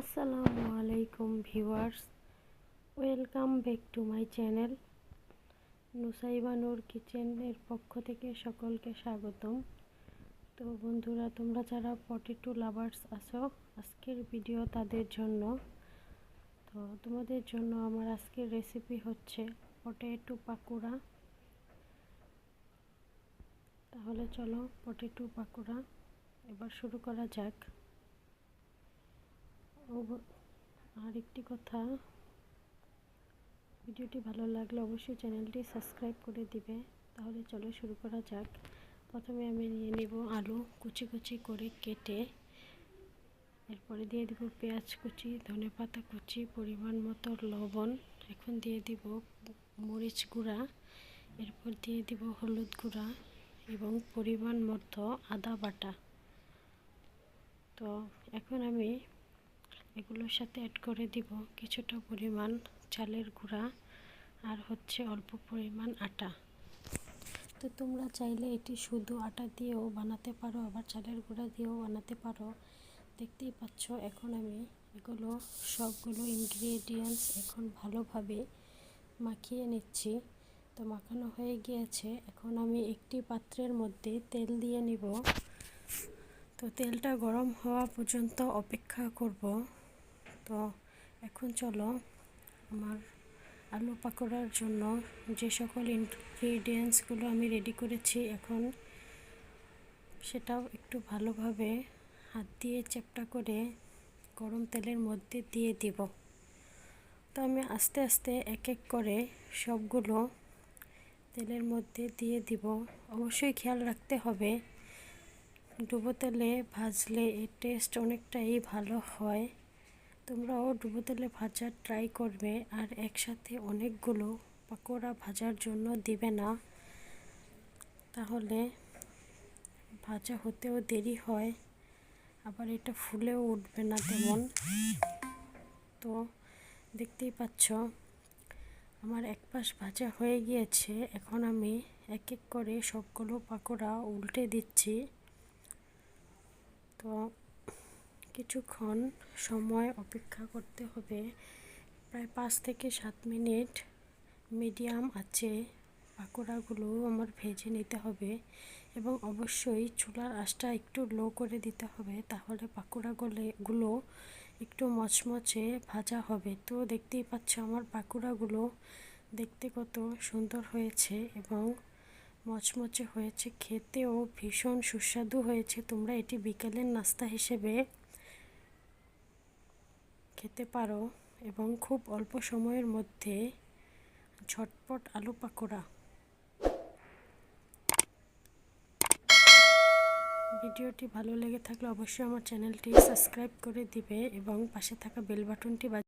আসসালামু আলাইকুম viewers, welcome back to my channel. নুসাইবানুর কিচেনের পক্ষ থেকে সকলকে স্বাগতম। তো বন্ধুরা, তোমরা যারা পটেটো লাভার্স আছো, আজকের ভিডিও তাদের জন্য। তো তোমাদের জন্য আমার আজকের রেসিপি হচ্ছে পটেটো পাকোড়া। তাহলে চলো পটেটো পাকোড়া, এবার শুরু করা যাক। আর একটি কথা। ভিডিওটি ভালো লাগলে অবশ্যই চ্যানেলটি সাবস্ক্রাইব করে দিবে। তাহলে চলো শুরু করা যাক। প্রথমে আমি নিয়ে নেব আলু কুচি কুচি করে কেটে। এরপরে দিয়ে দেব পেঁয়াজ কুচি, ধনে পাতা কুচি, পরিমাণ মতো লবণ। এখন দিয়ে দিব মরিচ গুঁড়া। এরপর দিয়ে দিব হলুদ গুঁড়া এবং পরিমাণ মতো আদা বাটা। তো এখন আমি এগুলোর সাথে অ্যাড করে দিব কিছুটা পরিমাণ চালের গুঁড়া আর হচ্ছে অল্প পরিমাণ আটা। তো তোমরা চাইলে এটি শুধু আটা দিয়েও বানাতে পারো, আবার চালের গুঁড়া দিয়েও বানাতে পারো। দেখতেই পাচ্ছ এখন আমি এগুলো সবগুলো ইনগ্রিডিয়েন্টস এখন ভালোভাবে মাখিয়ে নিচ্ছি। তো মাখানো হয়ে গিয়েছে, এখন আমি একটি পাত্রের মধ্যে তেল দিয়ে নিব। তো তেলটা গরম হওয়া পর্যন্ত অপেক্ষা করব। তো এখন চলো আমার আলু পাকোড়ার জন্য যে সকল ইনগ্রিডিয়েন্টসগুলো আমি রেডি করেছি, এখন সেটাও একটু ভালোভাবে হাত দিয়ে চেপটা করে গরম তেলের মধ্যে দিয়ে দিব। তো আমি আস্তে আস্তে এক এক করে সবগুলো তেলের মধ্যে দিয়ে দিব। অবশ্যই খেয়াল রাখতে হবে, ডুবো তেলে ভাজলে এর টেস্ট অনেকটাই ভালো হয়। তোমরাও ডুবো তেলে ভাজার ট্রাই করবে আর একসাথে অনেকগুলো পাকোড়া ভাজার জন্য দিবে না। তাহলে ভাজা হতেও দেরি হয়, আবার এটা ফুলেও উঠবে না তেমন। তো দেখতেই পাচ্ছ, আমার এক পাশ ভাজা হয়ে গিয়েছে, এখন আমি এক এক করে সবগুলো পাকোড়া উল্টে দিচ্ছি। তো কিছুক্ষণ সময় অপেক্ষা করতে হবে। প্রায় পাঁচ থেকে সাত মিনিট মিডিয়াম আছে। পাকোড়াগুলো আমার ভেজে নিতে হবে এবং অবশ্যই চুলার আঁচটা একটু লো করে দিতে হবে তাহলে পাকোড়াগুলো একটু মচমচে ভাজা হবে। তো দেখতেই পাচ্ছ আমার পাকোড়াগুলো দেখতে কত সুন্দর হয়েছে এবং মচমচে হয়েছে। খেতেও ভীষণ সুস্বাদু হয়েছে। তোমরা এটি বিকেলের নাস্তা হিসেবে খেতে পারো এবং খুব অল্প সময়ের মধ্যে ঝটপট আলু পাকোড়া। ভিডিওটি ভালো লেগে থাকলে অবশ্যই আমার চ্যানেলটি সাবস্ক্রাইব করে দিবে এবং পাশে থাকা বেল বাটনটি